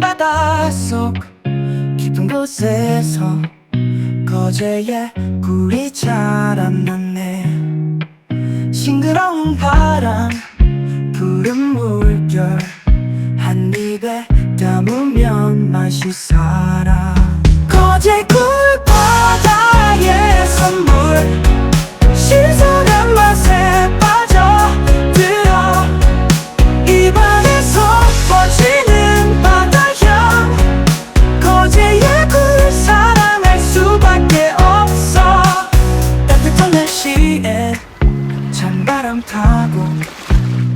바닷속 깊은 곳에서 거제의 꿀이 자라났네. 싱그러운 바람 푸른 물결 한 입에 담으면 살 타고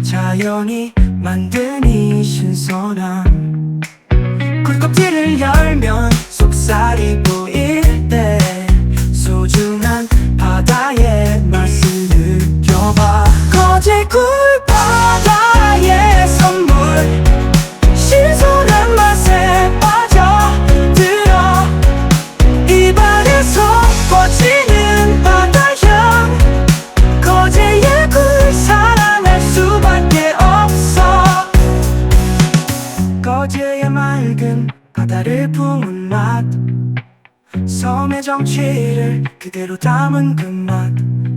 자연이 만든 이 신선함 바다를 품은 맛. 섬의 정취를 그대로 담은 그 맛.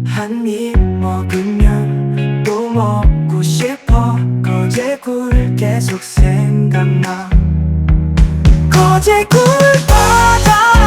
한 입 먹으면 또 먹고 싶어. 거제 꿀 계속 생각나. 거제 꿀 바다